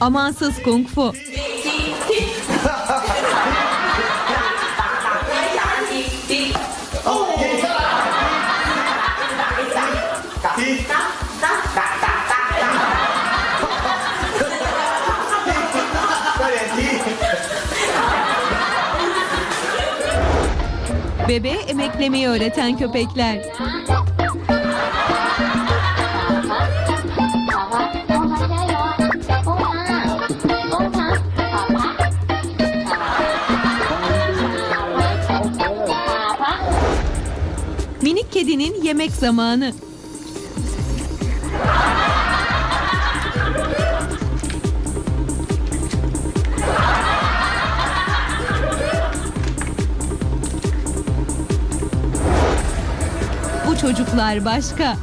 Amansız kung fu. Bebeğe emeklemeyi öğreten köpekler. Kedinin yemek zamanı. Bu çocuklar başka.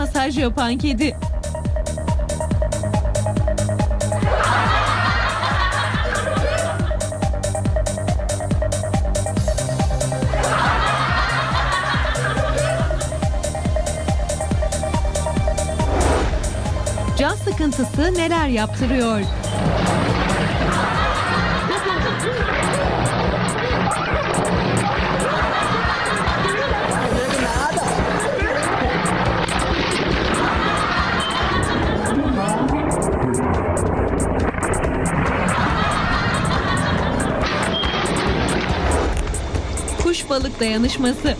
Masaj yapan kedi. Can sıkıntısı neler yaptırıyor? Balık dayanışması.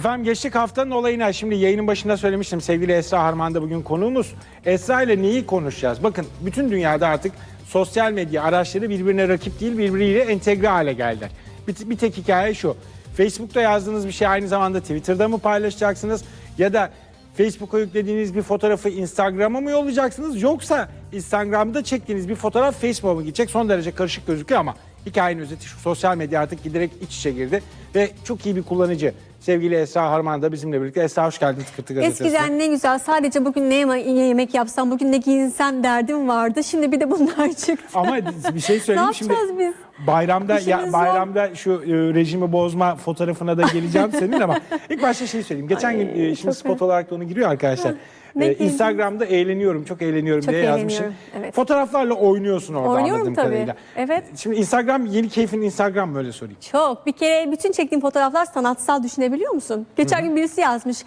Efendim geçtik haftanın olayına. Şimdi yayının başında söylemiştim sevgili Esra Harman da bugün konuğumuz. Esra ile neyi konuşacağız? Bakın bütün dünyada artık sosyal medya araçları birbirine rakip değil birbiriyle entegre hale geldiler. Bir, bir tek hikaye şu. Facebook'ta yazdığınız bir şey aynı zamanda Twitter'da mı paylaşacaksınız? Ya da Facebook'a yüklediğiniz bir fotoğrafı Instagram'a mı yollayacaksınız? Yoksa Instagram'da çektiğiniz bir fotoğraf Facebook'a mı gidecek? Son derece karışık gözüküyor ama hikayenin özeti şu. Sosyal medya artık giderek iç içe girdi ve çok iyi bir kullanıcı. Sevgili Esra Harman da bizimle birlikte. Esra hoş geldin Tıkırtı Gazetesi'ne. Eskiden ne güzel sadece bugün ne yeme- yemek yapsam, bugün ne giyinsem derdim vardı. Şimdi bir de bunlar çıktı. Ama bir şey söyleyeyim Ne şimdi. yapacağız biz? Bayramda ya zor. bayramda şu e, rejimi bozma fotoğrafına da geleceğim senin ama ilk başta şey söyleyeyim. Geçen gün e, şimdi spot olarak da onu giriyor arkadaşlar. Ne E, giydin? Instagram'da eğleniyorum, çok eğleniyorum Çok diye yazmışım. eğleniyorum, evet. Fotoğraflarla oynuyorsun orada Oynuyorum anladığım tabii, kadarıyla. evet. Şimdi Instagram yeni keyfin Instagram mı öyle sorayım. Çok. Bir kere bütün çektiğim fotoğraflar sanatsal düşünebiliyor musun? Geçen gün birisi yazmış.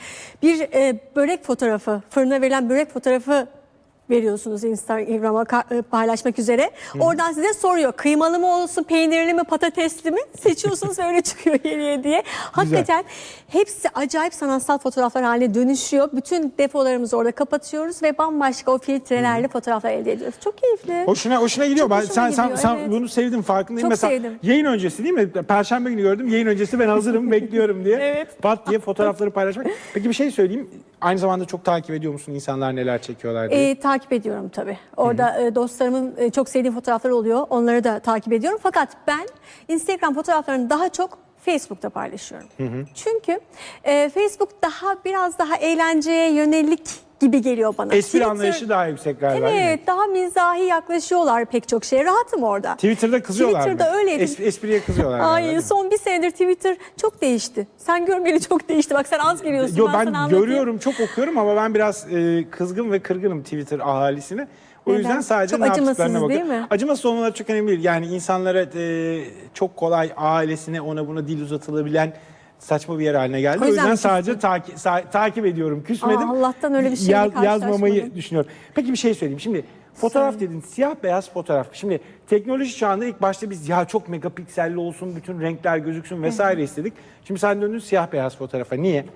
Bir e, börek fotoğrafı, fırına verilen börek fotoğrafı veriyorsunuz Instagram'a e, paylaşmak üzere. Oradan size soruyor kıymalı mı olsun, peynirli mi, patatesli mi? Seçiyorsunuz ve öyle çıkıyor geriye diye. Hakikaten hepsi acayip sanatsal fotoğraflar haline dönüşüyor. Bütün depolarımızı orada kapatıyoruz ve bambaşka o filtrelerle fotoğraflar elde ediyoruz. Çok keyifli. Hoşuna hoşuna gidiyor. Çok Ben, hoşuma sen sen gidiyor, sen evet. bunu sevdim farkındayım. Çok Mesela sevdim. yayın öncesi değil mi? Perşembe günü gördüm. Yayın öncesi ben hazırım bekliyorum diye. Evet. Pat diye fotoğrafları paylaşmak. Peki bir şey söyleyeyim. Aynı zamanda çok takip ediyor musun insanlar neler çekiyorlar diye? E, takip ediyorum tabii. Orada e, dostlarımın e, çok sevdiğim fotoğrafları oluyor. Onları da takip ediyorum. Fakat ben Instagram fotoğraflarını daha çok Facebook'ta paylaşıyorum. Çünkü e, Facebook daha biraz daha eğlenceye yönelik gibi geliyor bana. Espri Twitter- anlayışı daha yüksek galiba değil mi? Evet, daha mizahi yaklaşıyorlar pek çok şeye. Rahatım orada. Twitter'da kızıyorlar Twitter'da mı? öyleydim. Es- espriye kızıyorlar. galiba, değil Ay mi? son bir senedir Twitter çok değişti. Sen görmeyeli çok değişti. Bak sen az giriyorsun. Yo, ben, sana anlatayım. görüyorum, çok okuyorum ama ben biraz e, kızgın ve kırgınım Twitter ahalisine. O Neden? yüzden sadece Çok ne yaptıklarına acımasız değil bakıyorum. mi? Acımasız olmaları çok önemli değil. Yani insanlara e, çok kolay ailesine ona buna dil uzatılabilen saçma bir yer haline geldi. O O yüzden yüzden mi sadece taki- sa- takip ediyorum. Küsmedim. Aa, Allah'tan öyle bir şeyle yazmamayı karşılaşmadım. düşünüyorum. Peki bir şey söyleyeyim. Şimdi fotoğraf dedin siyah beyaz fotoğraf. Şimdi teknoloji çağında ilk başta biz ya çok megapikselli olsun, bütün renkler gözüksün vesaire istedik. Şimdi sen döndün siyah beyaz fotoğrafa. Niye?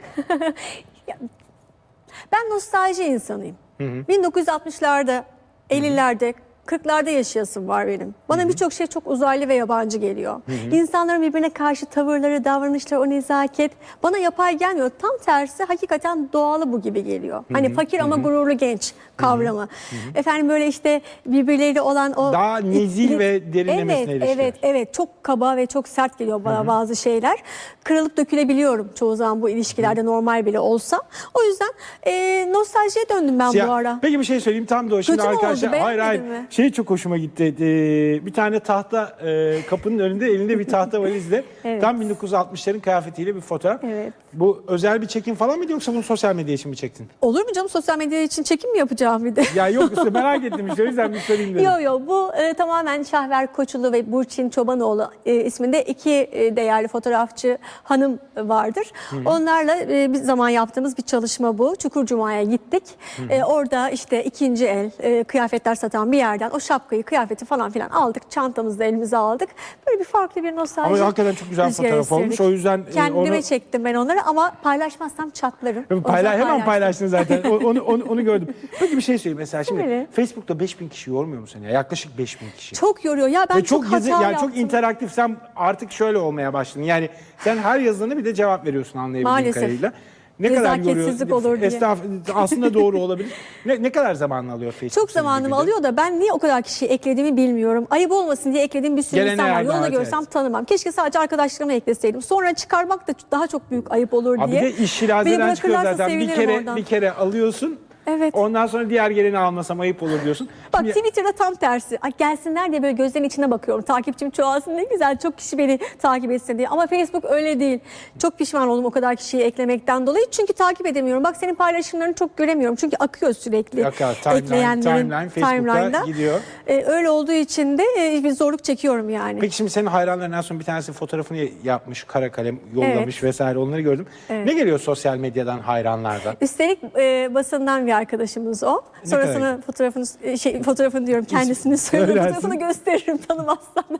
Ben nostalji insanıyım. 1960'larda, 50'lerde, 40'larda yaşayasım var benim. Bana birçok şey çok uzaylı ve yabancı geliyor. İnsanların birbirine karşı tavırları, davranışları, o nezaket bana yapay gelmiyor. Tam tersi hakikaten doğalı bu gibi geliyor. Hani fakir ama gururlu genç kavramı. Efendim böyle işte birbirleriyle olan o... Daha nezih ve derinlemesine Evet, ilişkiler. evet, evet. Çok kaba ve çok sert geliyor bana bazı şeyler. Kırılıp dökülebiliyorum çoğu zaman bu ilişkilerde normal bile olsa. O yüzden e, nostaljiye döndüm ben Siyah- bu ara. Peki bir şey söyleyeyim tam da o. Şimdi Kötü arkadaşlar hayır hayır. mi? Şey çok hoşuma gitti. Ee, bir tane tahta e, kapının önünde elinde bir tahta valizle Evet. tam 1960'ların kıyafetiyle bir fotoğraf. Evet. Bu özel bir çekim falan mıydı yoksa bunu sosyal medya için mi çektin? Olur mu canım sosyal medya için çekim mi yapacağım bir de? Ya yok işte merak ettim işte o yüzden bir sorayım dedim. Yok yok bu e, tamamen Şahver Koçulu ve Burçin Çobanoğlu e, isminde iki e, değerli fotoğrafçı hanım vardır. Onlarla e, bir zaman yaptığımız bir çalışma bu. Çukurcuma'ya gittik. E, orada işte ikinci el e, kıyafetler satan bir yerden o şapkayı, kıyafeti falan filan aldık. Çantamızda elimize aldık. Böyle bir farklı bir nostalji. Ama hakikaten çok güzel fotoğraf olmuş. O yüzden e, Kendime onu- çektim ben onları ama paylaşmazsam çatlarım. O Payla, hemen paylaştım. paylaştın zaten. O- onu, onu, onu gördüm. Peki bir şey söyleyeyim mesela şimdi Öyle. Facebook'ta 5000 kişi yormuyor mu seni? ya? Yaklaşık 5000 kişi. Çok yoruyor. Ya ben Ve çok, çok yazı, hata yani yaptım. çok interaktif. Sen artık şöyle olmaya başladın. Yani sen her yazına bir de cevap veriyorsun anlayabildiğim Maalesef. kadarıyla. Ne kadar yoruyor? Olur diye. Estağfurullah. Aslında doğru olabilir. Ne, ne kadar zamanını alıyor Facebook? Çok zamanımı alıyor da ben niye o kadar kişiyi eklediğimi bilmiyorum. Ayıp olmasın diye eklediğim bir sürü Gelene insan var. Yolda evet, görsem evet. tanımam. Keşke sadece arkadaşlarıma ekleseydim. Sonra çıkarmak da daha çok büyük ayıp olur Abi diye. bir de iş şirazeden çıkıyor zaten. Bir kere oradan. bir kere alıyorsun. Evet. Ondan sonra diğer geleni almasam ayıp olur diyorsun. Bak Şimdi- Twitter'da tam tersi. Ay gelsinler diye böyle gözlerin içine bakıyorum. Takipçim çoğalsın ne güzel çok kişi beni takip etsin diye. Ama Facebook öyle değil. Çok pişman oldum o kadar kişiyi eklemekten dolayı. Çünkü takip edemiyorum. Bak senin paylaşımlarını çok göremiyorum. Çünkü akıyor sürekli. Akar, timeline- timeline Facebook'ta gidiyor. Ee, öyle olduğu için de e, bir zorluk çekiyorum yani. Peki şimdi senin hayranların en son bir tanesi fotoğrafını yapmış, kara kalem yollamış vesaire onları gördüm. Ne geliyor sosyal medyadan hayranlardan? Üstelik e, basından bir arkadaşımız o. Sonrasını kadar- fotoğrafını e, şey fotoğrafını diyorum kendisini söylüyorum. Söylersin. Fotoğrafını gösteririm tanımazsan.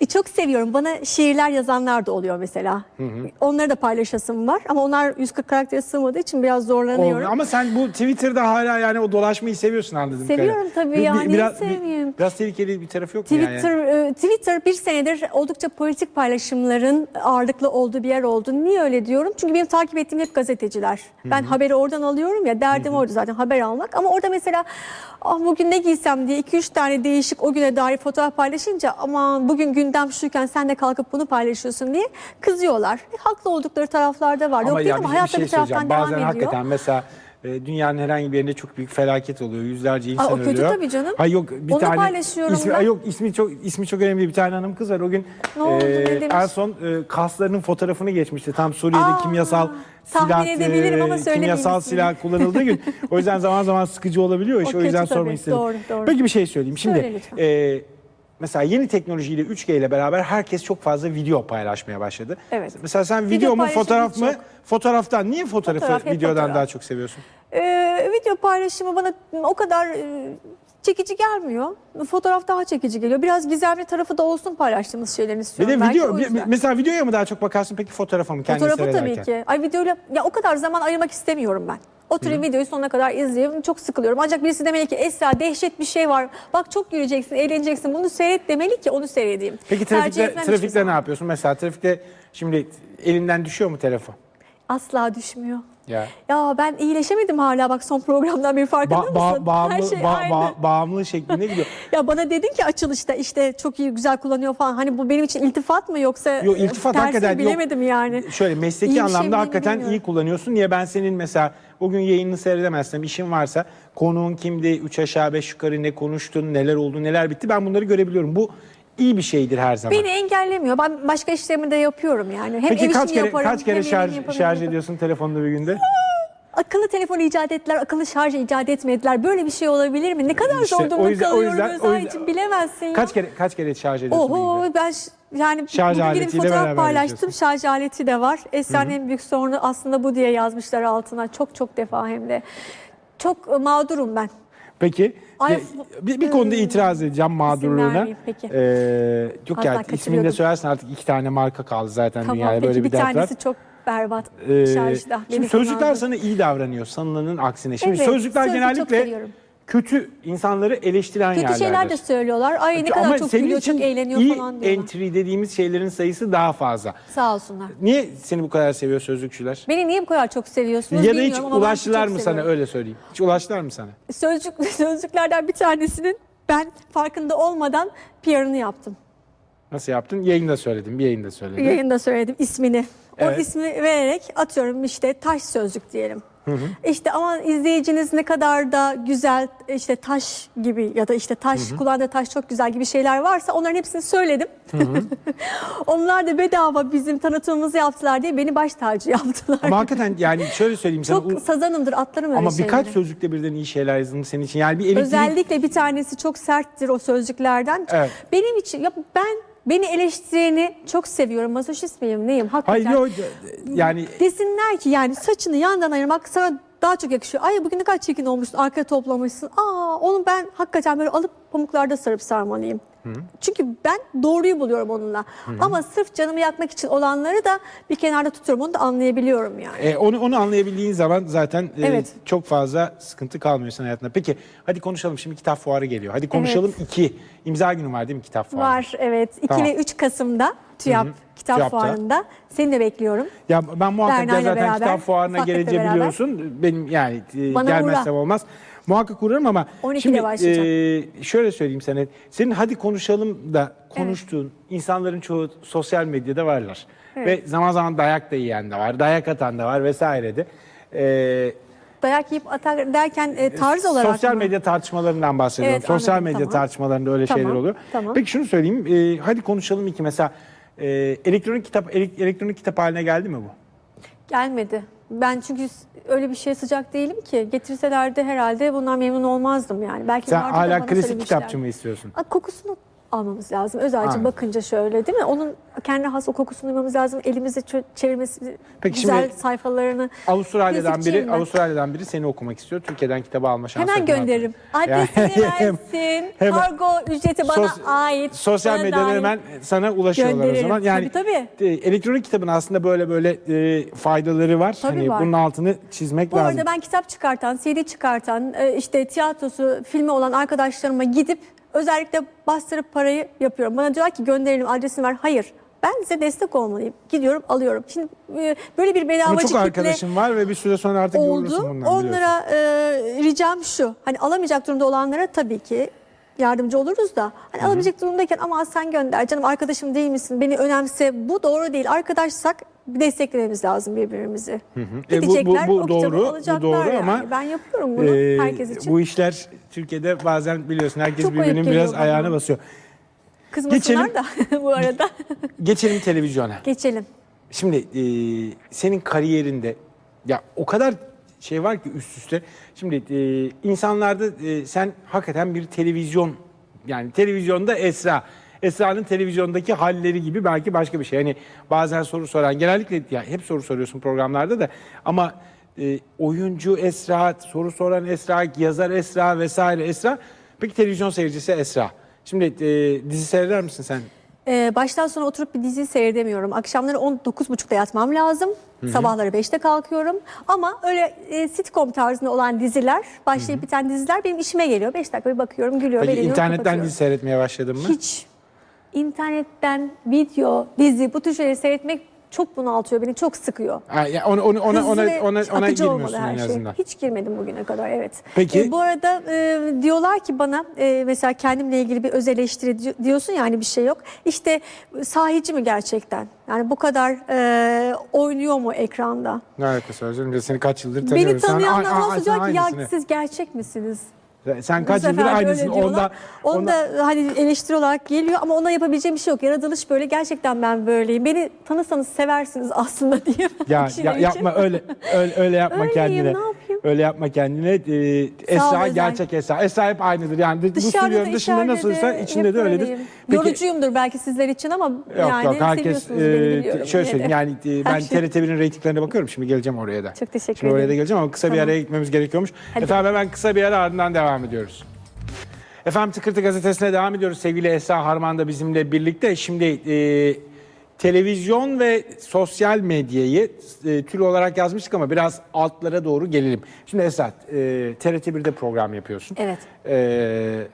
E, Çok seviyorum. Bana şiirler yazanlar da oluyor mesela. Onları da paylaşasım var ama onlar 140 karaktere sığmadığı için biraz zorlanıyorum. Olmuyor. Ama sen bu Twitter'da hala yani o dolaşmayı seviyorsun anladığım Seviyorum tabii ya, niye biraz, sevmeyeyim? biraz tehlikeli bir tarafı yok mu yani? Twitter e, Twitter bir senedir oldukça politik paylaşımların ağırlıklı olduğu bir yer oldu. Niye öyle diyorum? Çünkü benim takip ettiğim hep gazeteciler. Ben haberi oradan alıyorum ya derdim orada zaten haber almak. Ama orada mesela ah bugün ne giysem diye 2-3 tane değişik o güne dair fotoğraf paylaşınca aman bugün gündem şuyken sen de kalkıp bunu paylaşıyorsun diye kızıyorlar. E, haklı oldukları taraflarda var. Yok değil ya ama bir- bir hayatta şey bir taraftan devam Bazen ediyor. hakikaten mesela e, dünyanın herhangi bir yerinde çok büyük felaket oluyor. Yüzlerce insan o kötü ölüyor. tabii canım. Ay yok bir Onu tane paylaşıyorum ismi, ben. ay yok ismi çok ismi çok önemli bir tane hanım kız var. O gün Ne oldu, ne demiş? en son e, kaslarının fotoğrafını geçmişti. Tam Suriye'de Aa, kimyasal tahmin silah edebilirim ama e, söylemeyeyim kimyasal ismini. silah kullanıldığı gün. O yüzden zaman zaman sıkıcı olabiliyor. iş. O O, yüzden kötü sormak tabii. istedim. Doğru, doğru. Peki bir şey söyleyeyim. Şimdi Söyle lütfen. e, mesela yeni teknolojiyle 3G ile beraber herkes çok fazla video paylaşmaya başladı. Evet. Mesela sen Video video mu fotoğraf mı? çok. Fotoğraftan. Niye fotoğrafı Fotoğraf, videodan fotoğraf. daha çok seviyorsun? Ee, video paylaşımı bana o kadar e, çekici gelmiyor. Fotoğraf daha çekici geliyor. Biraz gizemli tarafı da olsun paylaştığımız şeylerin Bir istiyorum. de belki video bir- mesela videoya mı daha çok bakarsın peki fotoğrafa mı kendini Fotoğrafı tabii ki. Ay videoyla ya o kadar zaman ayırmak istemiyorum ben. Oturayım videoyu sonuna kadar izleyeyim. Çok sıkılıyorum. Ancak birisi demeli ki Esra dehşet bir şey var. Bak çok güleceksin, eğleneceksin. Bunu seyret demeli ki onu seyredeyim. Peki trafikte, trafikte ne yapıyorsun? Mesela trafikte şimdi elinden düşüyor mu telefon? Asla düşmüyor. Ya. Ya ben iyileşemedim hala bak son programdan bir farkında Ba- ba- mısın? bağımlı, Her şey ba- aynı. ba- bağımlı şeklinde gidiyor. Ya bana dedin ki açılışta işte çok iyi güzel kullanıyor falan. Hani bu benim için iltifat mı yoksa Yok iltifat tersi hakikaten bilemedim yok. yani. Şöyle mesleki İyi bir şey anlamda hakikaten bilmiyorum. iyi kullanıyorsun. Niye ben senin mesela bugün yayını seyredemezsem işin varsa konuğun kimdi, üç aşağı beş yukarı ne konuştun, neler oldu, neler bitti ben bunları görebiliyorum. Bu iyi bir şeydir her zaman. Beni engellemiyor. Ben başka işlerimi de yapıyorum yani. Hem Peki ev kaç kere yaparım, kaç kere şarj şarj ediyorsun telefonda bir günde? Akıllı telefon icat ettiler, akıllı şarj icat etmediler. Böyle bir şey olabilir mi? Ne kadar İşte zor durumda yüzden- o yüzden- o yüzden- için bilemezsin ya. Kaç kere kaç kere şarj ediyorsun? Oho ben yani Şarj bugün gidip fotoğraf paylaştım. Şarj aleti de var. Esra'nın en büyük sorunu aslında bu diye yazmışlar altına. Çok çok defa hem de. Çok e, mağdurum ben. Peki. Ay, bir, bir konuda ıı, itiraz edeceğim mağdurluğuna. peki. Ee, yok Az ya daha ismini de söylersin artık iki tane marka kaldı zaten Tamam dünyada peki böyle bir, bir dert var. tanesi çok berbat Ee, şarjda. şimdi kullandı. sana iyi davranıyor sanılanın aksine. Şimdi Evet, sözlükler sözlük çok genellikle. Kötü insanları eleştiren Kötü şeyler de yerlerdir. söylüyorlar. Ay ne kadar Ama çok senin gülüyor, için çok eğleniyor iyi falan diyorlar. entry dediğimiz şeylerin sayısı daha fazla. Sağ olsunlar. Niye seni bu kadar seviyor sözlükçüler? Beni niye bu kadar çok seviyorsunuz ya da hiç bilmiyorum ama ben ulaştılar çok mı sana seviyorum. öyle söyleyeyim. Hiç ulaştılar mı sana? Sözcük, sözcüklerden bir tanesinin ben farkında olmadan PR'ını yaptım. Nasıl yaptın? Yayında söyledim. Bir yayında söyledim. Yayında söyledim ismini. Evet. O ismi vererek atıyorum işte taş sözlük diyelim. İşte ama izleyiciniz ne kadar da güzel işte taş gibi ya da işte taş kullandığı taş çok güzel gibi şeyler varsa onların hepsini söyledim. Onlar da bedava bizim tanıtımımızı yaptılar diye beni baş tacı yaptılar. Ama hakikaten yani şöyle söyleyeyim sana. çok sazanımdır atlarım öyle ama birkaç şeyleri. sözlükte birden iyi şeyler yazılmış senin için. Yani bir elektrik... Özellikle bir tanesi çok serttir o sözcüklerden. Evet. Benim için ya ben beni eleştireni çok seviyorum. Masoşist miyim neyim? Hakikaten. Hayır yok yani Desinler ki yani saçını yandan ayırmak sana daha çok yakışıyor. Ay bugün ne kadar çirkin olmuşsun, arkaya toplamışsın. Aa onu ben hakikaten böyle alıp pamuklarda sarıp sarmalıyım. Çünkü ben doğruyu buluyorum onunla. Ama sırf canımı yakmak için olanları da bir kenarda tutuyorum. Onu da anlayabiliyorum yani. e, onu onu anlayabildiğin zaman zaten e, Evet. çok fazla sıkıntı kalmıyor senin hayatında. Peki hadi konuşalım şimdi kitap fuarı geliyor. Hadi konuşalım iki. İmza günü var değil mi kitap fuarı? Var evet. 2 Tamam. ve 3 Kasım'da TÜYAP Kitap TÜYAP'ta. Fuarı'nda. Seni de bekliyorum. Ya ben muhakkak zaten beraber, kitap fuarına geleceği biliyorsun. Benim yani e, Bana gelmezsem uğra. olmaz. Muhakkak uğrarım ama 12'de şimdi e, şöyle söyleyeyim sana. Senin hadi konuşalım da konuştuğun insanların çoğu sosyal medyada varlar. Ve zaman zaman dayak da yiyen de var, dayak atan da var vesaire de. E, Dayak yiyip atar derken e, tarz olarak Sosyal mı? medya tartışmalarından bahsediyorum. Evet, Sosyal anladım, medya tamam. tartışmalarında öyle Tamam, şeyler oluyor. tamam. Peki şunu söyleyeyim. e, hadi konuşalım iki mesela. e, elektronik kitap ele- elektronik kitap haline geldi mi bu? Gelmedi. Ben çünkü öyle bir şeye sıcak değilim ki. Getirselerdi herhalde bundan memnun olmazdım yani. Belki Sen da hala bana klasik söylemişler. kitapçı mı istiyorsun? Aa, Kokusunu almamız lazım. Özellikle Ha. bakınca şöyle değil mi? Onun kendi has o kokusunu duymamız lazım. Elimizde çö- çevirmesi, Peki güzel şimdi sayfalarını. Avustralya'dan biri ben. Avustralya'dan biri seni okumak istiyor. Türkiye'den kitabı alma şansı. Hemen gönderirim. Adresini versin. Hemen- Kargo ücreti bana Sos- ait. Sosyal Bana hemen sana ulaşıyorlar o Gönderirim. zaman. Yani Tabii, e, elektronik kitabın aslında böyle böyle e, faydaları var. Tabii hani var. bunun altını çizmek Bu lazım. arada ben kitap çıkartan, CD çıkartan, e, işte tiyatrosu, filmi olan arkadaşlarıma gidip özellikle bastırıp parayı yapıyorum. Bana diyorlar ki gönderelim adresini ver. Hayır. Ben size destek olmalıyım. Gidiyorum alıyorum. Şimdi e, böyle bir Ama bedavacı çok kitle arkadaşım var ve bir süre sonra artık oldu. bundan biliyorsun. Onlara e, ricam şu. Hani alamayacak durumda olanlara tabii ki yardımcı oluruz da. Hani alabilecek durumdayken ama sen gönder canım arkadaşım değil misin beni önemse bu doğru değil. Arkadaşsak desteklememiz lazım birbirimizi. E, bu- Gidecekler bu- bu o kitabı doğru, bu doğru yani. ama, Ben yapıyorum bunu Ee, herkes için. Bu işler Türkiye'de bazen biliyorsun herkes Çok birbirinin biraz ayağına basıyor. Kızmasınlar da bu arada. Geçelim televizyona. Geçelim. Şimdi e, senin kariyerinde ya o kadar şey var ki üst üste. Şimdi e, insanlarda e, sen hakikaten bir televizyon yani televizyonda Esra. Esra'nın televizyondaki halleri gibi belki başka bir şey. Hani bazen soru soran genellikle ya hep soru soruyorsun programlarda da ama e, oyuncu Esra, soru soran Esra, yazar Esra vesaire Esra. Peki televizyon seyircisi Esra. Şimdi e, dizi seyreder misin sen? Ee, baştan sona oturup bir dizi seyredemiyorum. Akşamları 19.30'da yatmam lazım. Sabahları 5'te kalkıyorum. Ama öyle e, sitcom tarzında olan diziler, başlayıp biten diziler benim işime geliyor. 5 dakika bir bakıyorum, gülüyorum, Peki beğeniyorum, internetten dizi seyretmeye başladın mı? Hiç. İnternetten video, dizi bu tür şeyleri seyretmek çok bunaltıyor beni, çok sıkıyor. Ha, ya ona, Hızlı ona, ve ona, ona akıcı olmalı girmiyorsun her en şey. azından. Hiç girmedim bugüne kadar evet. Peki. E, bu arada e, diyorlar ki bana e, mesela kendimle ilgili bir öz eleştiri di- diyorsun yani bir şey yok. İşte sahici mi gerçekten? Yani bu kadar e, oynuyor mu ekranda? Ne alakası var Seni kaç yıldır tanıyoruz. Beni tanıyanlar Sen- a- a- olsa sen diyor ki ya aynısını. siz gerçek misiniz? Sen kaç yıldır aynısın. öyle. Onda, Onu da hani eleştiri olarak geliyor ama ona yapabileceğim bir şey yok. Yaratılış böyle gerçekten ben böyleyim. Beni tanısanız seversiniz aslında diye. ya, kişiler ya yapma öyle öyle, öyle yapma Öyleyim, kendine. ne yapayım? Öyle yapma kendine. Ee, Esra Özel. gerçek Esra. Esra hep aynıdır. Yani bu Dışarıda stüdyonun da dışında içeride nasılsa de içinde hep de öyledir. öyleyim. Peki- Yorucuyumdur belki sizler için ama Yok yani yok herkes seviyorsunuz beni e, biliyorum. şöyle yine de. söyleyeyim yani e, ben Her şey- TRT1'in reytinglerine bakıyorum şimdi geleceğim oraya da. Çok teşekkür Şimdi oraya da ederim. geleceğim ama kısa bir Tamam. araya gitmemiz gerekiyormuş. Hadi. Efendim hemen kısa bir ara ardından devam ediyoruz. Efendim Tıkırtı Gazetesi'ne devam ediyoruz. Sevgili Esra Harman da bizimle birlikte. Şimdi e, televizyon ve sosyal medyayı e, tür olarak yazmıştık ama biraz altlara doğru gelelim. Şimdi Esra e, TRT1'de program yapıyorsun. Evet. E,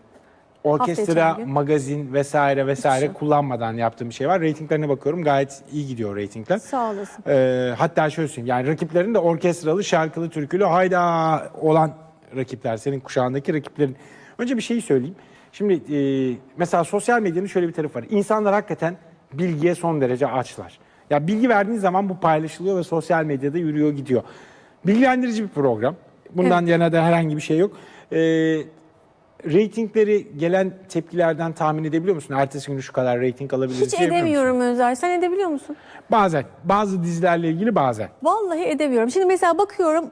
orkestra, içi magazin vesaire vesaire yok. kullanmadan yaptığım bir şey var. Reytinglerine bakıyorum gayet iyi gidiyor reytingler. Sağ olasın. Ee, hatta şöyle söyleyeyim yani rakiplerin de orkestralı, şarkılı, türkülü hayda olan rakipler. Senin kuşağındaki rakiplerin. Önce bir şeyi söyleyeyim. Şimdi e, mesela sosyal medyanın şöyle bir tarafı var. İnsanlar hakikaten bilgiye son derece açlar. Ya bilgi verdiğin zaman bu paylaşılıyor ve sosyal medyada yürüyor gidiyor. Bilgilendirici bir program. Bundan yana da herhangi bir şey yok. Ee, Ratingleri gelen tepkilerden tahmin edebiliyor musun? Ertesi gün şu kadar rating alabiliriz Hiç edemiyorum Özer. Sen edebiliyor musun? Bazen. Bazı dizilerle ilgili bazen. Vallahi edemiyorum. Şimdi mesela bakıyorum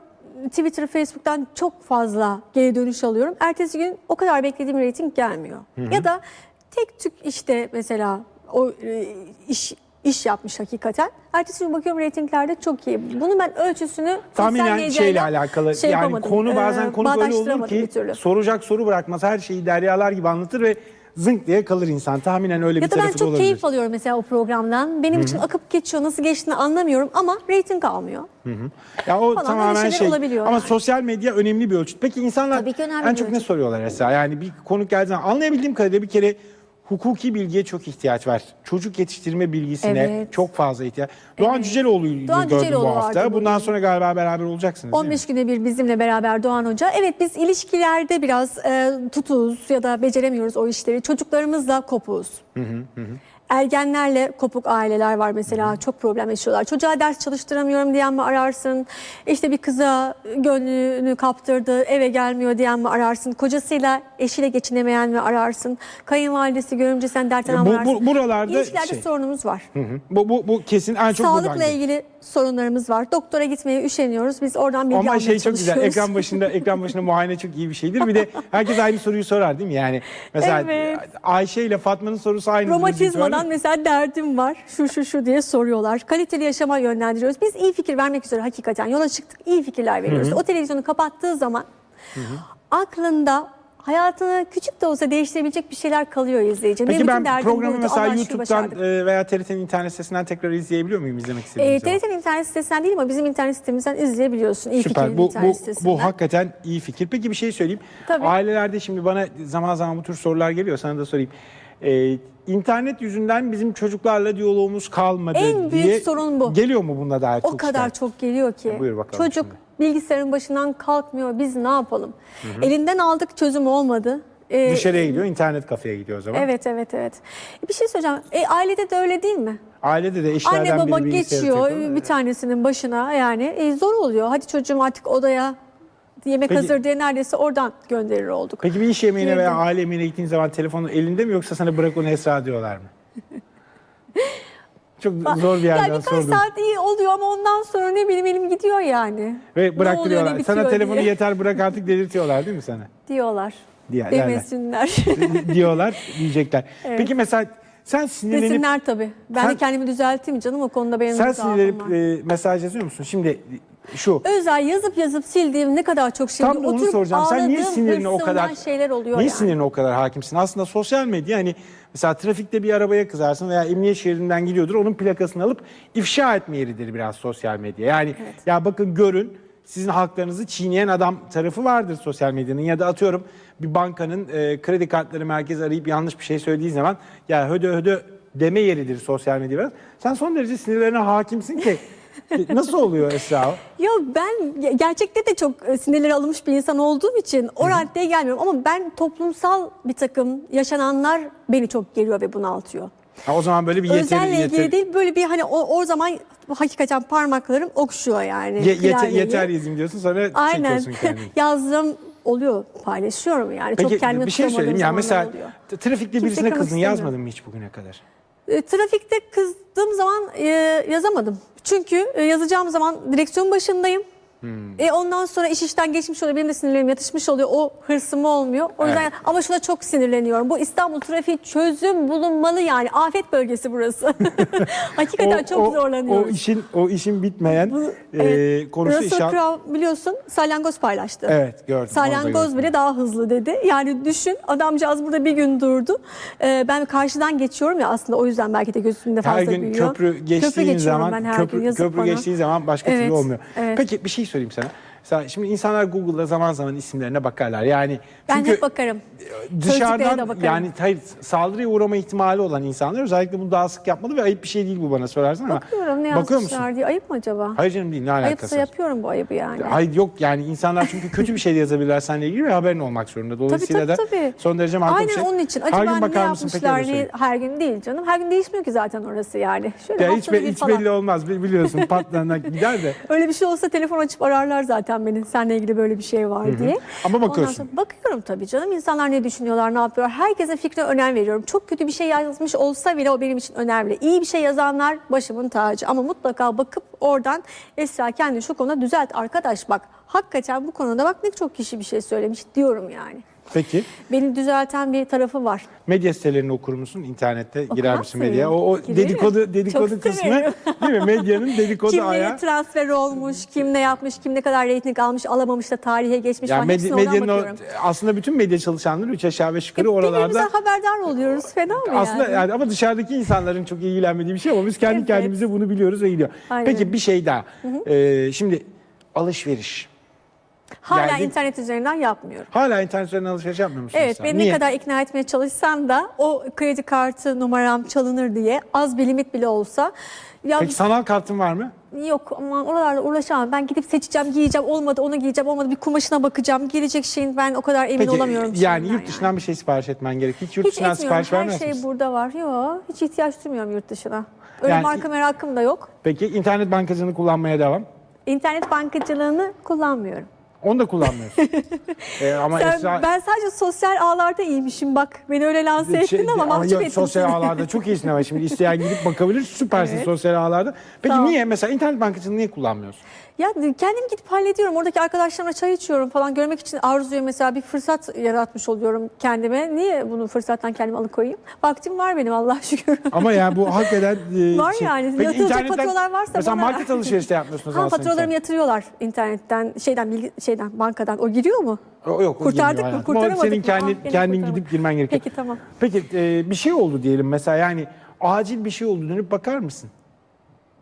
Twitter, Facebook'tan çok fazla geri dönüş alıyorum. Ertesi gün o kadar beklediğim reyting gelmiyor. Ya da tek tük işte mesela o e, iş iş yapmış hakikaten. Ertesi gün bakıyorum reytinglerde çok iyi. Bunu ben ölçüsünü Tahminen şeyle alakalı. şey yani konu bazen e, konu böyle olur ki soracak soru bırakmaz. Her şeyi deryalar gibi anlatır ve zınk diye kalır insan. Tahminen öyle Ya bir da ben tarafı da çok olabilir. keyif alıyorum mesela o programdan. Benim için akıp geçiyor. Nasıl geçtiğini anlamıyorum ama reyting almıyor. Ya o falan tamamen şey. Ama yani. sosyal medya önemli bir ölçüt. Peki insanlar en çok ne ölçüt. soruyorlar Esra? Yani bir konuk geldiği zaman anlayabildiğim kadarıyla bir kere hukuki bilgiye çok ihtiyaç var. Çocuk yetiştirme bilgisine Evet. çok fazla ihtiyaç. Doğan Cüceloğlu'yu Doğan gördüm Cüceloğlu bu hafta. vardı Bundan bugün. sonra galiba beraber olacaksınız değil mi? 15 güne bir bizimle beraber Doğan Hoca. Evet biz ilişkilerde biraz e, tutuz ya da beceremiyoruz o işleri. Çocuklarımızla kopuz. Ergenlerle kopuk aileler var mesela çok problem yaşıyorlar. Çocuğa ders çalıştıramıyorum diyen mi ararsın? İşte bir kıza gönlünü kaptırdı eve gelmiyor diyen mi ararsın? Kocasıyla eşiyle geçinemeyen mi ararsın? Kayınvalidesi görümce sen dertten Ya bu- mi ararsın? bu- buralarda İlişkilerde şey- sorunumuz var. Hı hı. Bu, bu, bu kesin en çok Sağlıkla ilgili sorunlarımız var. Doktora gitmeye üşeniyoruz. Biz oradan bilgi Ama almaya şey çok güzel. çalışıyoruz. Ekran başında ekran başında muayene çok iyi bir şeydir. Bir de herkes aynı soruyu sorar değil mi? Yani mesela Evet. Ayşe ile Fatma'nın sorusu aynı. Romatizmadan mesela derdim var. Şu şu şu diye soruyorlar. Kaliteli yaşama yönlendiriyoruz. Biz iyi fikir vermek üzere hakikaten yola çıktık. iyi fikirler veriyoruz. O televizyonu kapattığı zaman aklında hayatını küçük de olsa değiştirebilecek bir şeyler kalıyor izleyicinin. Peki Benim ben programı mesela şükür YouTube'dan e, veya TRT'nin internet sitesinden tekrar izleyebiliyor muyum izlemek Ee, zaman? TRT'nin internet sitesinden değil ama bizim internet sitemizden izleyebiliyorsun. İyi Süper. Bu, bu, sitesinden. bu hakikaten iyi fikir. Peki bir şey söyleyeyim. Tabii. Ailelerde şimdi bana zaman zaman bu tür sorular geliyor. Sana da sorayım. Ee, internet yüzünden bizim çocuklarla diyalogumuz kalmadı En büyük diye sorun bu. Geliyor mu bununla dair O kadar şikayet? çok geliyor ki. Buyur bakalım Çocuk şimdi. bilgisayarın başından kalkmıyor. Biz ne yapalım? Elinden aldık çözüm olmadı. Ee, Dışarıya gidiyor, internet kafeye gidiyor o zaman. Evet evet evet. Bir şey söyleyeceğim. E, ailede de öyle değil mi? Ailede de eşlerden Anne baba biri geçiyor bir tanesinin başına yani e, zor oluyor. Hadi çocuğum artık odaya yemek Peki- hazır diye neredeyse oradan gönderir olduk. Peki bir iş yemeğine veya aile yemeğine gittiğin zaman telefonun elinde mi yoksa sana bırak onu Esra diyorlar mı? Çok zor bir yerden birkaç sordum. saat iyi oluyor ama ondan sonra ne bileyim elim gidiyor yani. Ve Ne bıraktırıyorlar. ne Sana bitiyor telefonu diye. yeter bırak artık delirtiyorlar değil mi sana? diyorlar. Derler. Demesinler. diyorlar, diyecekler. Peki mesela sen sinirlenip Desinler tabii. Ben Sen- de kendimi düzelteyim canım o konuda benim sen sinirlenip e, mesaj yazıyor musun? Şimdi şu Özel yazıp yazıp sildiğim ne kadar çok şey. Tam da onu Oturup soracağım. Sen niye sinirine o kadar şeyler oluyor Niye yani. sinirine o kadar hakimsin? Aslında sosyal medya hani mesela trafikte bir arabaya kızarsın veya emniyet şeridinden gidiyordur. Onun plakasını alıp ifşa etme yeridir biraz sosyal medya. Yani ya bakın görün sizin haklarınızı çiğneyen adam tarafı vardır sosyal medyanın ya da atıyorum bir bankanın e, kredi kartları merkezi arayıp yanlış bir şey söylediği zaman ya hödö hödö deme yeridir sosyal medya biraz. Sen son derece sinirlerine hakimsin ki nasıl oluyor Esra? Ya ben ge- gerçekte de çok e, sinirleri alınmış bir insan olduğum için o raddeye gelmiyorum. Ama ben toplumsal bir takım yaşananlar beni çok geriyor ve bunaltıyor. Ha, o zaman böyle bir Özelle ilgili değil böyle bir hani o, o zaman hakikaten parmaklarım okşuyor yani. Ye- yeter, yeter yazayım diyorsun sonra Aynen. çekiyorsun kendini. Yazdığım oluyor paylaşıyorum yani. Peki çok kendime bir şey söyleyeyim ya mesela oluyor. trafikte Kimse birisine kızdın yazmadın mı hiç bugüne kadar? E, trafikte kızdığım zaman e, yazamadım. Çünkü e, yazacağım zaman direksiyon başındayım. E ondan sonra iş işten geçmiş oluyor. Benim de sinirlerim yatışmış oluyor. O hırsım olmuyor. O yüzden Evet. ama şuna çok sinirleniyorum. Bu İstanbul trafiği çözüm bulunmalı yani. Afet bölgesi burası. Hakikaten çok zorlanıyoruz. O işin o işin bitmeyen Bu- e, evet. konusu Russell. Crowe biliyorsun salyangoz paylaştı. Evet gördüm. onu da Salyangoz gördüm. bile daha hızlı dedi. Yani düşün adamcağız burada bir gün durdu. Ee, ben karşıdan geçiyorum ya aslında o yüzden belki de gözümde fazla Her gün büyüyor. köprü geçtiğin geçiyorum zaman ben her köprü, gün, yazık köprü bana. geçtiğin zaman başka Evet, türlü olmuyor. evet. Peki bir şey söyleyeyim sana. Mesela şimdi insanlar Google'da zaman zaman isimlerine bakarlar. Yani Ben çünkü hep bakarım. De dışarıdan bakarım. yani hayır, saldırıya uğrama ihtimali olan insanlar özellikle bunu daha sık yapmalı ve ayıp bir şey değil bu bana sorarsan ama. Bakıyorum ne Bakıyor yazmışlar musun? diye. Ayıp mı acaba? Hayır canım değil ne alakası Ayıpsa var? yapıyorum bu ayıbı yani. Hayır yok yani insanlar çünkü kötü bir şey de yazabilirler seninle ilgili ve haberin olmak zorunda. Dolayısıyla tabii, da tabii. son derece makul Aynen bir şey. onun için. Her Acaba gün ne bakar mısın peki yapmışlar? Ne, söyleyeyim. her gün değil canım. Her gün değişmiyor ki zaten orası yani. Şöyle Ya hiç, be- hiç falan. belli olmaz Bi- biliyorsun patlarına gider de. Öyle bir şey olsa telefon açıp ararlar zaten beni. Seninle ilgili böyle bir şey var diye. Ama Ondan bakıyorsun. sonra bakıyorum tabii canım. İnsanlar ne düşünüyorlar, ne yapıyorlar. Herkesin fikrine önem veriyorum. Çok kötü bir şey yazmış olsa bile o benim için önemli. İyi bir şey yazanlar başımın tacı. Ama mutlaka bakıp oradan Esra kendini şu konuda düzelt. Arkadaş bak hakikaten bu konuda bak ne çok kişi bir şey söylemiş diyorum yani. Peki Beni düzelten bir tarafı var. medya sitelerini okur musun? İnternette girer Okumaz misin mıyım? medyaya? O, o Girerim. dedikodu dedikodu Çok kısmı severim. değil mi? Medyanın dedikodu Kim ayağı. nereye transfer olmuş, kim ne yapmış, kim ne kadar reyting almış, alamamış da tarihe geçmiş Yani medya, Hepsine oradan medyanın o, aslında bütün medya çalışanları üç aşağı beş yukarı Birbirimize oralarda haberdar oluyoruz. Fena mı aslında yani? yani ama dışarıdaki insanların çok ilgilenmediği bir şey ama biz kendi Evet. kendimize bunu biliyoruz ve gidiyor. Aynen. Peki bir şey daha. Ee, şimdi alışveriş. Hala yani- internet üzerinden yapmıyorum. Hala internet üzerinden alışveriş yapmıyor musun? Evet, mesela? beni Niye? ne kadar ikna etmeye çalışsam da o kredi kartı numaram çalınır diye az bir limit bile olsa ya Peki sanal kartın var mı? yok aman oralarla uğraşamam. Ben gidip seçeceğim, giyeceğim, olmadı onu giyeceğim, olmadı bir kumaşına bakacağım. Gelecek şeyin ben o kadar emin Peki olamıyorum. yani yurt dışından bir şey sipariş etmen gerek. Hiç yurt Hiç dışından etmiyorum. sipariş Her vermez şey misin? burada var. Yok, hiç ihtiyaç duymuyorum yurt dışına. Öyle Yani- marka merakım da yok. Peki internet bankacılığını kullanmaya devam. İnternet bankacılığını kullanmıyorum. Onu da kullanmıyorsun. Ee, ama Sen- Esra... ben sadece sosyal ağlarda iyiymişim bak. Beni öyle lanse ettin Şey- ama mahcup ettin. Sosyal ağlarda çok iyisin ama şimdi isteyen gidip bakabilir. Süpersin Evet. sosyal ağlarda. Peki ol. niye mesela internet bankacılığını niye kullanmıyorsun? Ya kendim gidip hallediyorum. Oradaki arkadaşlarımla çay içiyorum falan. Görmek için arzuya mesela bir fırsat yaratmış oluyorum kendime. Niye bunu fırsattan kendimi alıkoyayım? Vaktim var benim Allah şükür. Ama yani bu hakikaten... e, Var yani. Yatırılacak internetten- faturalar varsa Mesela bana- market alışverişte yapmıyorsun o zaman. Ha faturalarımı yatırıyorlar internetten, şeyden, bilgi, şeyden, bankadan. O giriyor mu? O yok. Kurtardık mı? Kurtaramadık Senin mı? kendin, Ah, gene kendin gidip girmen gerekiyor. Peki tamam. Peki e, bir şey oldu diyelim mesela yani acil bir şey oldu dönüp bakar mısın?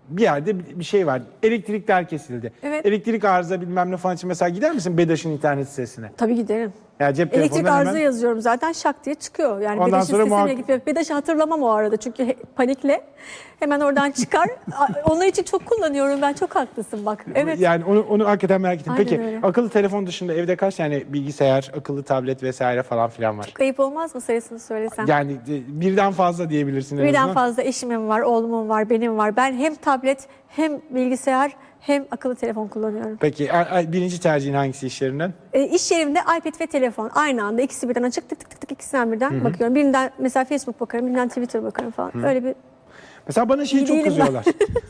Bir yerde bir şey var. Elektrikler kesildi. Evet. Elektrik arıza bilmem ne falan için mesela gider misin BEDAŞ'ın internet sitesine? Tabii giderim. Yani cep Elektrik telefonundan arıza hemen- yazıyorum zaten şak diye çıkıyor. Yani Ondan BEDAŞ'ın sonra sitesine muhak- gidip BEDAŞ'ı hatırlamam o arada çünkü he- panikle hemen oradan çıkar. A- Onlar için çok kullanıyorum ben çok haklısın bak. Evet. Yani onu, onu hakikaten merak ettim. Aynen Peki öyle. akıllı telefon dışında evde kaç tane bilgisayar, akıllı tablet vesaire falan filan var? Kayıp olmaz mı sayısını söylesem? Yani e, birden fazla diyebilirsin. en Birden azından. fazla eşimin var, oğlumun var, benim var. Ben hem tablet hem bilgisayar hem akıllı telefon kullanıyorum. Peki birinci tercihin hangisi işlerinden? E, iş yerimde iPad ve telefon aynı anda ikisi birden açık tık tık tık tık ikisinden birden bakıyorum. Birinden mesela Facebook bakarım, birinden Twitter bakarım falan. Öyle bir Mesela bana şey İyi çok değilim kızıyorlar.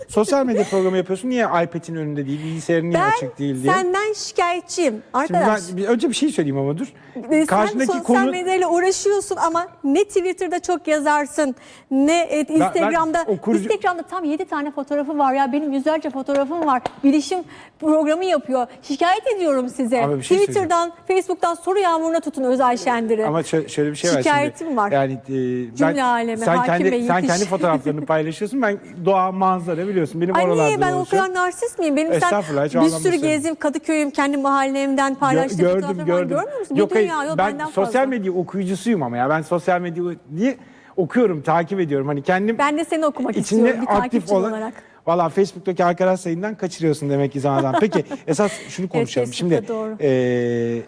Sosyal medya programı yapıyorsun. Niye iPad'in önünde değil, bilgisayarın niye ben açık değil diye. senden şikayetçiyim Şimdi arkadaş. ben bir- önce bir şey söyleyeyim ama dur. Ee, Karşındaki Sen sosyal konu medyayla uğraşıyorsun ama ne Twitter'da çok yazarsın ne e, ben Instagram'da. okurucu- Instagram'da tam 7 tane fotoğrafı var ya benim yüzlerce fotoğrafım var. Bilişim programı yapıyor. Şikayet ediyorum size. Ama bir şey Twitter'dan, Facebook'tan soru yağmuruna tutun Özay Şendir'i. ama şöyle, şöyle bir şey var Şikayetim şimdi. var. Yani e, Cümle alemi, sen hakim kendi bey sen yetiş. kendi fotoğraflarını paylaşıyorsun. Ben doğa, manzara biliyorsun. Benim Ay oralarda niye ben o kadar narsist miyim? Benim sen Estağfurullah, hiç bir sürü gezdim Kadıköy'üm kendi mahallemden Gö- paylaştığım gördüm fotoğraflarım var. gördüm. Görmüyor musun? Yok bir dünya yok ben benden sosyal fazla. medya okuyucusuyum ama ya ben sosyal medya diye okuyorum, takip ediyorum. Hani kendim Ben de seni okumak istiyorum bir aktif takipçin olan. olarak. Valla Facebook'taki arkadaş sayından kaçırıyorsun demek ki zamandan. Peki esas şunu konuşalım. Şimdi Facebook'ta doğru. eee,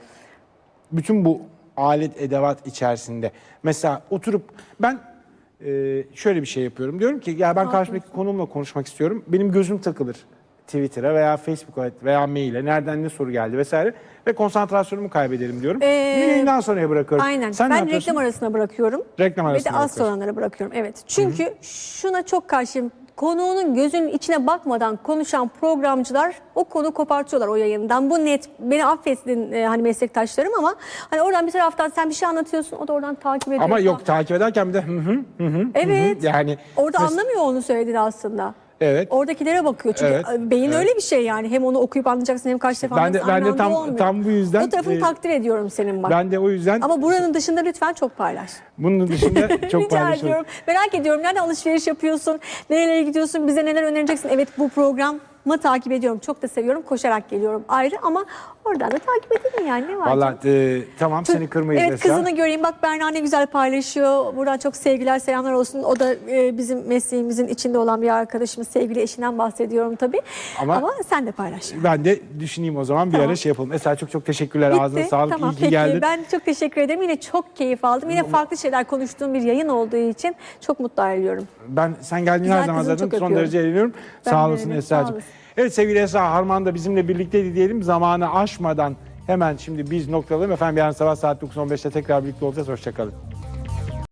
bütün bu alet edevat içerisinde mesela oturup ben eee, şöyle bir şey yapıyorum. Diyorum ki ya ben karşımdaki konumla konuşmak istiyorum. Benim gözüm takılır. Twitter'a veya Facebook'a veya maile nereden ne soru geldi vesaire ve konsantrasyonumu kaybederim diyorum. Ee, Yayından sonraya bırakıyorum. Aynen. Sen ne ben yapıyorsun? reklam arasına bırakıyorum. Reklam Ve arasına de az bırakıyorsun. bırakıyorum. Evet. Çünkü şuna çok karşıyım. Konuğunun gözünün içine bakmadan konuşan programcılar o konu kopartıyorlar o yayından. Bu net. Beni affetsin e, hani meslektaşlarım ama hani oradan bir taraftan sen bir şey anlatıyorsun o da oradan takip ediyor. Ama yok takip ederken bir de hı hı hı hı. Evet. Yani Orada anlamıyor onu söylediğini aslında. Evet. Oradakilere bakıyor çünkü Evet, beyin öyle bir şey yani hem onu okuyup anlayacaksın hem karşı defa Ben de- anlayacaksın. ben de Aynı anda tam- olmuyor. tam bu yüzden, O tarafını e, takdir ediyorum senin bak. Ben de o yüzden Ama buranın dışında lütfen çok paylaş. bunun dışında çok Rica paylaşıyorum. ediyorum. Merak ediyorum nereden alışveriş yapıyorsun? Nerelere gidiyorsun? Bize neler önereceksin? Evet bu programı takip ediyorum. Çok da seviyorum. Koşarak geliyorum ayrı ama oradan da takip edin yani. Ne var? Valla e, tamam seni kırmayız Evet Esra. kızını göreyim. Bak Berna ne güzel paylaşıyor. Buradan çok sevgiler, selamlar olsun. O da e, bizim mesleğimizin içinde olan bir arkadaşımız. Sevgili eşinden bahsediyorum tabii. Ama, Ama- sen de paylaş. Ben de düşüneyim o zaman bir Tamam. ara şey yapalım. Esra çok çok teşekkürler. Bitti. Ağzına sağlık. Tamam İyi ki peki. geldin. Ben çok teşekkür ederim. Yine çok keyif aldım. Yine farklı şeyler konuştuğum bir yayın olduğu için çok mutlu ayrılıyorum. Ben sen geldiğin her zaman zaten son öpüyorum. derece eğleniyorum. Sağ olasın Esra'cığım. Evet sevgili Esra Harman da bizimle birlikteydi diyelim. Zamanı aşmadan hemen şimdi biz noktalayalım. Efendim yarın sabah saat 9.15'te tekrar birlikte olacağız. Hoşçakalın.